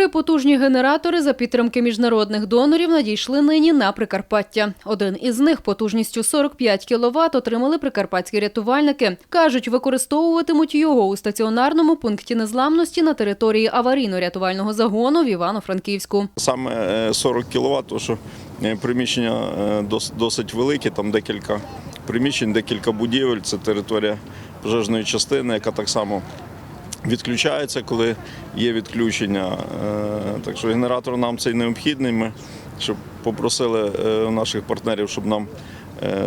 Три потужні генератори за підтримки міжнародних донорів надійшли нині на Прикарпаття. Один із них потужністю 45 кВт отримали прикарпатські рятувальники. Кажуть, використовуватимуть його у стаціонарному пункті незламності на території аварійно-рятувального загону в Івано-Франківську. Саме е, 40 кВт, тому що е, приміщення е, дос- досить великі, там декілька приміщень, декілька будівель. Це територія пожежної частини, яка так само відключається, коли є відключення. Е, Так що генератор нам цей необхідний. Ми щоб попросили е, наших партнерів, щоб нам е,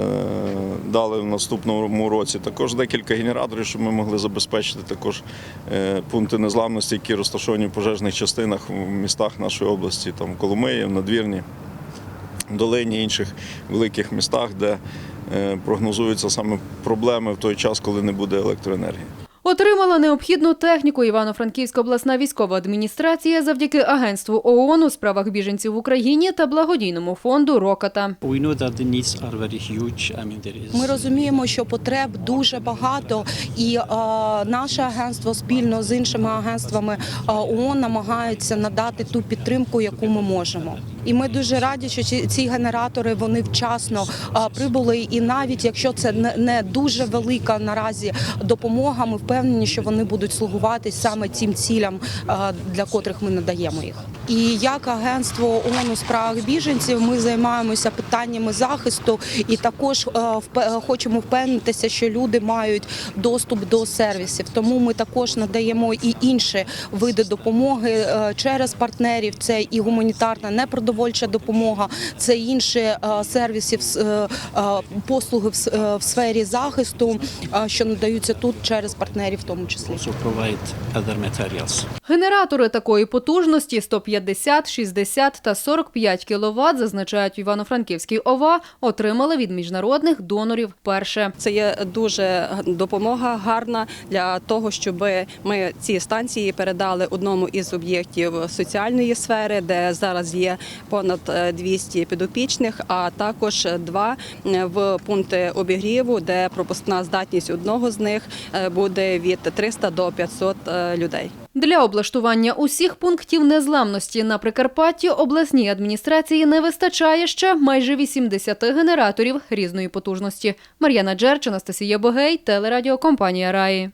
дали в наступному році також декілька генераторів, щоб ми могли забезпечити також пункти незламності, які розташовані в пожежних частинах в містах нашої області, там Коломиї, Надвірні, Долині, інших великих містах, де прогнозуються саме проблеми в той час, коли не буде електроенергії. Отримала необхідну техніку Івано-Франківська обласна військова адміністрація завдяки агентству ООН у справах біженців в Україні та благодійному фонду Роката. Ми розуміємо, що потреб дуже багато, і е, наше агентство спільно з іншими агентствами е, ООН намагається надати ту підтримку, яку ми можемо. І ми дуже раді, що ці, генератори вони вчасно прибули. І навіть якщо це не, дуже велика наразі допомога, ми впевнені, що вони будуть слугувати саме цим цілям, для котрих ми надаємо їх. І як агентство ООН у справах біженців ми займаємося питаннями захисту і також хочемо впевнитися, що люди мають доступ до сервісів. Тому ми також надаємо і інші види допомоги через партнерів. Це і гуманітарна непродовольча допомога, це інші е, сервіси, е, е, послуги в сфері захисту, що надаються тут через партнерів, в тому числі. Генератори такої потужності 150, 60 та 45 кВт, зазначають в Івано-Франківській ОВА, отримали від міжнародних донорів вперше. Це є дуже допомога гарна для того, щоб ми ці станції передали одному із об'єктів соціальної сфери, де зараз є понад е, 200 підопічних, а також два е, в пункти обігріву, де пропускна здатність одного з них е, буде від 300 до 500 е, людей. Для облаштування усіх пунктів незламності на Прикарпатті обласній адміністрації не вистачає ще майже 80 генераторів різної потужності. Мар'яна Джерч, Анастасія Богей, телерадіокомпанія Раї.